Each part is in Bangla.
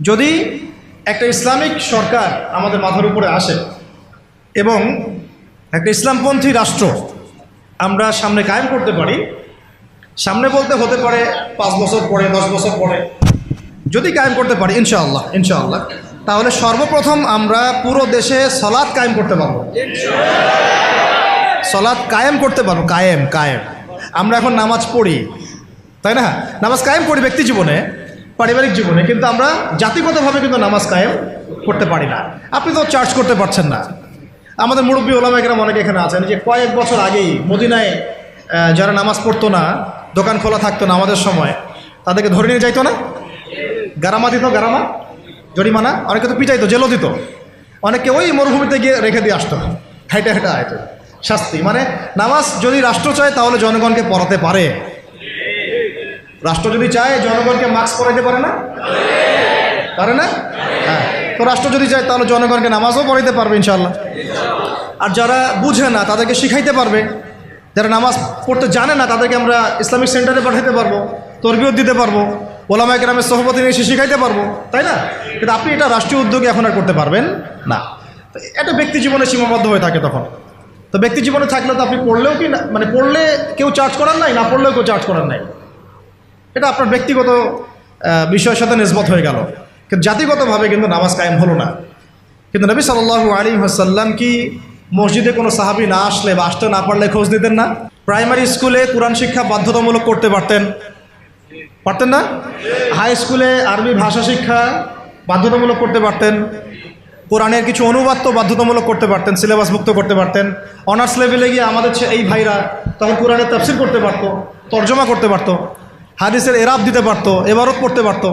যদি একটা ইসলামিক সরকার আমাদের মাথার উপরে আসে এবং একটা ইসলামপন্থী রাষ্ট্র আমরা সামনে কায়েম করতে পারি, সামনে বলতে হতে পারে পাঁচ বছর পরে, দশ বছর পরে, যদি কায়েম করতে পারি, ইনশাআল্লাহ ইনশাআল্লাহ, তাহলে সর্বপ্রথম আমরা পুরো দেশে সলাৎ কায়েম করতে পারব। সলাৎ কায়েম করতে পারব, কায়েম কায়েম। আমরা এখন নামাজ পড়ি, তাই না? নামাজ কায়েম করি ব্যক্তি জীবনে পারিবারিক জীবনে কিন্তু আমরা জাতিগতভাবে কিন্তু নামাজ কায়েম করতে পারি না। আপনি তো চার্জ করতে পারছেন না। আমাদের মুরব্বী ওলামা একরাম অনেকে এখানে আছেন যে কয়েক বছর আগেই মদিনায় যারা নামাজ পড়তো না, দোকান খোলা থাকতো না আমাদের সময়, তাদেরকে ধরে নিয়ে যাইতো না? গারামা দিত, গারামা? জরিমানা? অনেকে তো পিটাইতো, জেলও দিত। অনেকে ওই মরুভূমিতে গিয়ে রেখে দিয়ে আসতো। হাইটা হাইটা আয়তো। শাস্তি। মানে নামাজ যদি রাষ্ট্র চায়, তাহলে জনগণকে পড়াতে পারে। রাষ্ট্র যদি চায়, জনগণকে মাস্ক পরাইতে পারে না? পারে না? হ্যাঁ। তো রাষ্ট্র যদি চায়, তাহলে জনগণকে নামাজও পড়াইতে পারবে ইনশাল্লাহ আর যারা বুঝে না, তাদেরকে শিখাইতে পারবে। যারা নামাজ পড়তে জানে না, তাদেরকে আমরা ইসলামিক সেন্টারে পাঠাতে পারব, তরবিয়ত দিতে পারব, ওলামায় গ্রামের সহপতি নিয়ে এসে শিখাইতে পারব, তাই না? কিন্তু আপনি এটা রাষ্ট্রীয় উদ্যোগে এখন আর করতে পারবেন না। এটা ব্যক্তি জীবনে সীমাবদ্ধ হয়ে থাকে তখন। তো ব্যক্তি জীবনে থাকলে তো আপনি পড়লেও কি না মানে পড়লে কেউ চার্জ করার নাই, না পড়লেও কেউ চার্জ করার নাই? এটা আপনার ব্যক্তিগত বিষয়ের সাথে নিসবত হয়ে গেল। কিন্তু জাতিগতভাবে কিন্তু নামাজ কায়েম হলো না। কিন্তু নবী সাল্লাল্লাহু আলী হাসাল্লাম কি মসজিদে কোনো সাহাবি না আসলে বা আসতে না পারলে খোঁজ দিতেন না? প্রাইমারি স্কুলে কোরআন শিক্ষা বাধ্যতামূলক করতে পারতেন। পারতেন না? হাই স্কুলে আরবি ভাষা শিক্ষা বাধ্যতামূলক করতে পারতেন। কোরআনের কিছু অনুবাদ তো বাধ্যতামূলক করতে পারতেন সিলেবাস মুক্ত করতে পারতেন। অনার্স লেভেলে গিয়ে আমাদের এই ভাইরা তখন কোরআনের তাফসির করতে পারতো, তর্জমা করতে পারতো। হাদিসের এরাব দিতে পারতো এবারত পড়তে পারতো।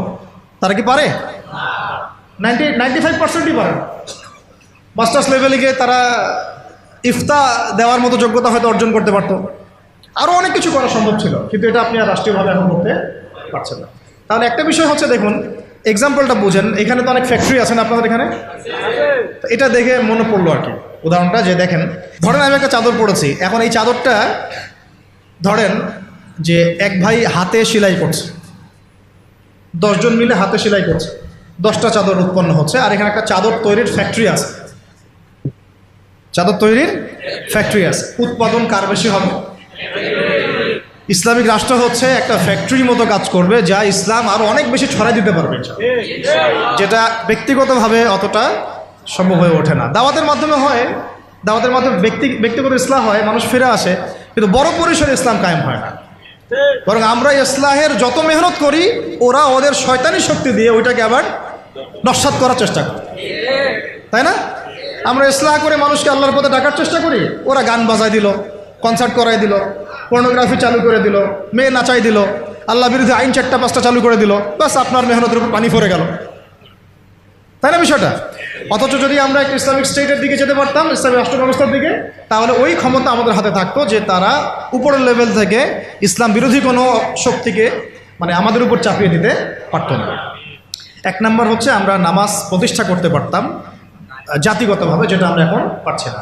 তারা কি পারে? নাইনটি নাইনটি ফাইভ পার্সেন্টই পারে। মাস্টার্স লেভেলে গিয়ে তারা ইফতা দেওয়ার মতো যোগ্যতা হয়তো অর্জন করতে পারতো। আরও অনেক কিছু করা সম্ভব ছিল কিন্তু এটা আপনি আর রাষ্ট্রীয়ভাবে এখন করতে পারছেন না। তাহলে একটা বিষয় হচ্ছে দেখুন এক্সাম্পলটা বুঝেন। এখানে তো অনেক ফ্যাক্টরি আছেন আপনাদের এখানে? এটা দেখে মনে পড়ল আর কি। উদাহরণটা যে দেখেন ধরেন আমি একটা চাদর পরেছি। এখন এই চাদরটা ধরেন যে এক ভাই হাতে সেলাই করছে। দশজন মিলে হাতে সেলাই করছে। দশটা চাদর উৎপন্ন হচ্ছে আর এখানে একটা চাদর তৈরির ফ্যাক্টরি আছে। চাদর তৈরির ফ্যাক্টরি আছে। উৎপাদন কার বেশি হবে? ইসলামিক রাষ্ট্র হচ্ছে একটা ফ্যাক্টরির মতো কাজ করবে যা ইসলাম আরও অনেক বেশি ছড়াই দিতে পারবে যেটা ব্যক্তিগতভাবে অতটা সম্ভব হয়ে ওঠে না। দাওয়াতের মাধ্যমে হয়, দাওয়াতের মাধ্যমে ব্যক্তি ব্যক্তিগত ইসলাম হয়, মানুষ ফিরে আসে, কিন্তু বড় পরিসরে ইসলাম কায়েম হয় না। বরং আমরা ইসলাহের যত মেহনত করি, ওরা ওদের শয়তানি শক্তি দিয়ে ওইটাকে আবার নস্বাত করার চেষ্টা করে। তাই না? আমরা ইসলাহ করে মানুষকে আল্লাহর পথে ডাকার চেষ্টা করি, ওরা গান বাজায় দিল কনসার্ট করাই দিল পর্নোগ্রাফি চালু করে দিল, মেয়ে নাচাই দিল, আল্লাহ বিরুদ্ধে আইন চারটা পাঁচটা চালু করে দিল বাস আপনার মেহনতের উপর পানি ফরে গেল। তাই না বিষয়টা? অথচ যদি আমরা একটা ইসলামিক স্টেটের দিকে যেতে পারতাম, ইসলামিক রাষ্ট্র ব্যবস্থার দিকে, তাহলে ওই ক্ষমতা আমাদের হাতে থাকতো যে তারা উপরের লেভেল থেকে ইসলাম বিরোধী কোনো শক্তিকে মানে আমাদের উপর চাপিয়ে দিতে পারত না। এক নম্বর হচ্ছে আমরা নামাজ প্রতিষ্ঠা করতে পারতাম জাতিগতভাবে, যেটা আমরা এখন পারছি না।